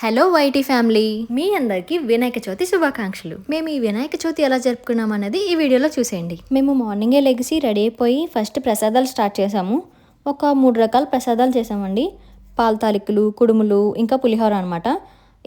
Hello YT family మీ అందరికీ వినాయక చవితి శుభాకాంక్షలు. మేము ఈ వినాయక చవితి ఎలా జరుపుకున్నాం అనేది ఈ వీడియోలో చూసేయండి. మేము మార్నింగే లెగిసి రెడీ అయిపోయి ఫస్ట్ ప్రసాదాలు స్టార్ట్ చేసాము. ఒక మూడు రకాల ప్రసాదాలు చేసామండి. పాల తాలికలు కుడుములు ఇంకా పులిహోర అనమాట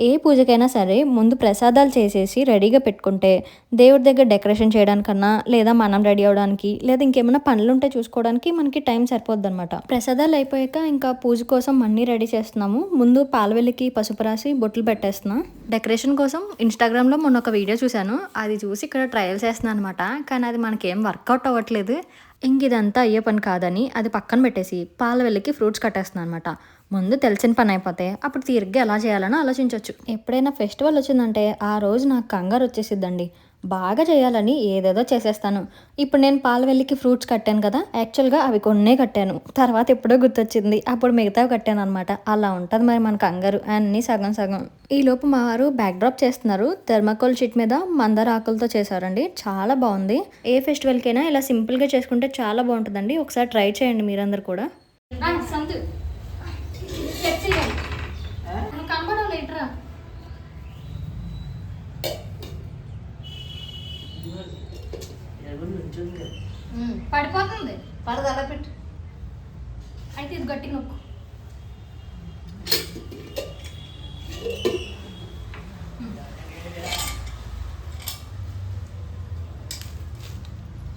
ఏ పూజకైనా సరే ముందు ప్రసాదాలు చేసేసి రెడీగా పెట్టుకుంటే దేవుడి దగ్గర డెకరేషన్ చేయడానికన్నా లేదా మనం రెడీ అవడానికి లేదా ఇంకేమైనా పనులు ఉంటే చూసుకోవడానికి మనకి టైం సరిపోద్ది అనమాట ప్రసాదాలు అయిపోయాక ఇంకా పూజ కోసం అన్నీ రెడీ చేస్తున్నాము. ముందు పాలవెల్లికి పసుపు రాసి బొట్లు పెట్టేస్తున్నా. డెకరేషన్ కోసం ఇన్స్టాగ్రామ్లో మొన్న ఒక వీడియో చూశాను. అది చూసి ఇక్కడ ట్రయల్ చేస్తున్నాను అనమాట కానీ అది మనకేం వర్కౌట్ అవ్వట్లేదు. ఇంక ఇదంతా అయ్యే పని కాదని అది పక్కన పెట్టేసి పాల ఫ్రూట్స్ కట్టేస్తున్నాను అనమాట ముందు తెలిసిన పని అయిపోతే అప్పుడు తీరిగ్గా ఎలా చేయాలని ఆలోచించవచ్చు ఎప్పుడైనా ఫెస్టివల్ వచ్చిందంటే ఆ రోజు నాకు కంగారు వచ్చేసిద్దండి. బాగా చేయాలని ఏదేదో చేసేస్తాను. ఇప్పుడు నేను పాలవెల్లికి ఫ్రూట్స్ కట్టాను కదా యాక్చువల్గా అవి కొన్నే కట్టాను. తర్వాత ఎప్పుడో గుర్తొచ్చింది అప్పుడు మిగతావి కట్టాను అనమాట అలా ఉంటుంది మరి మన కంగారు అన్నీ సగం సగం. ఈ లోపు మా వారు బ్యాక్ డ్రాప్ చేస్తున్నారు. థర్మాకోల్ షీట్ మీద మందార ఆకులతో చేశారండి. చాలా బాగుంది. ఏ ఫెస్టివల్కైనా ఇలా సింపుల్గా చేసుకుంటే చాలా బాగుంటుందండి. ఒకసారి ట్రై చేయండి మీరందరు కూడా. సంతు కనపడలేట్రా పడిపోతుంది. పడదు అలా పెట్టు. అయితే ఇది గట్టి నొక్కు.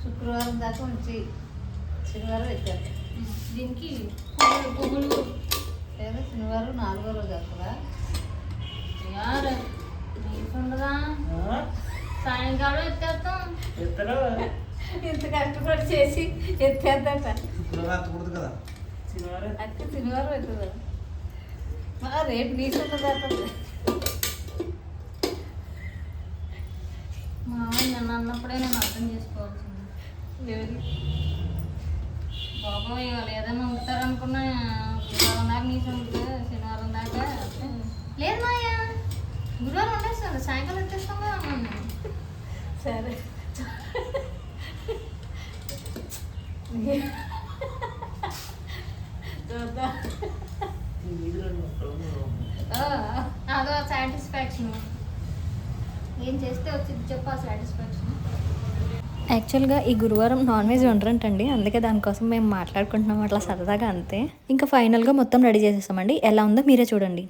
శుక్రవారం దాకా ఉంచి శనివారం ఎత్తారు. దీనికి పువ్వులు పువ్వులు శనివారం నాలుగో రోజు యార్ నీకుండదా? సాయంకాలం ఎత్తేస్తాం. ఇంత కష్టపడి చేసి ఎత్తేద్దట. కదా. అయితే శనివారం ఎత్తుందా? రేపు నీసు ఉంటుందట మా ఆయన నన్ను అన్నప్పుడే నేను అర్థం చేసుకోవాల్సింది. బాబోయ్ వాళ్ళు ఏదైనా ఉంటారనుకున్నా దాకా నీసు శనివారం దాకా. లేదు మాయ గురువారం ఉండేస్తాను సాయంకాలం వచ్చేస్తాం కదా. సరే. అదో సాటిస్ఫాక్షన్ ఏం చేస్తే వచ్చింది చెప్పు ఆ సాటిస్ఫాక్షన్ యాక్చువల్గా ఈ గురువారం నాన్ వెజ్ వండరంటండి. అందుకే దానికోసం మేము మాట్లాడుకుంటున్నాం అట్లా సరదాగా అంతే. ఇంకా ఫైనల్గా మొత్తం రెడీ చేసేస్తామండి ఎలా ఉందో మీరే చూడండి.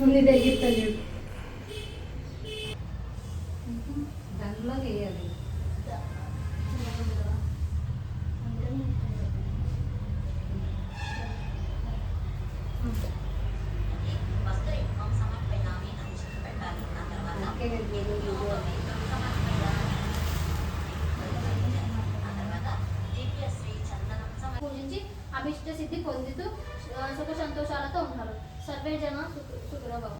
ముందు దగ్గర చూడు దాంట్లో వేయాలి పూజించి అభిష్ట సిద్ధి పొందుతూ సుఖ సంతోషాలతో ఉంటారు సర్వే జన సుఖరాబాబు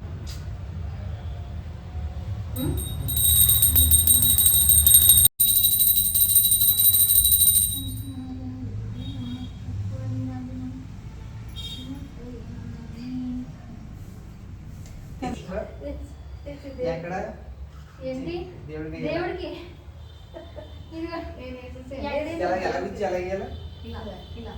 ఎక్కడ? ఏంటి? దేవుడికి. దేవుడికి. ఎలా ఎలా? ఇలా ఇలా.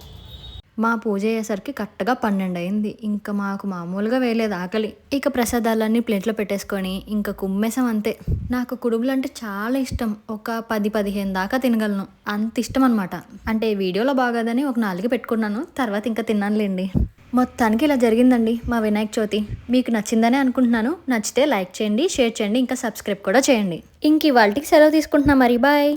మా పూజ అయ్యేసరికి కరెక్ట్గా పన్నెండు అయింది. ఇంకా మాకు మామూలుగా వేయలేదు ఆకలి. ఇక ప్రసాదాలన్నీ ప్లేట్లో పెట్టేసుకొని ఇంకా కుమ్మేసాం అంతే. నాకు కుడుములు అంటే చాలా ఇష్టం. ఒక పది పదిహేను దాకా తినగలను. అంత ఇష్టం అనమాట అంటే వీడియోలో బాగాదని ఒక నాలుగు పెట్టుకున్నాను. తర్వాత ఇంకా తిన్నానులేండి. మొత్తానికి ఇలా జరిగిందండి మా వినాయక చవితి. మీకు నచ్చిందని అనుకుంటున్నాను. నచ్చితే లైక్ చేయండి షేర్ చేయండి ఇంకా సబ్స్క్రైబ్ కూడా చేయండి. ఇంక ఇవాళకి సెలవు తీసుకుంటున్నా మరి. బాయ్.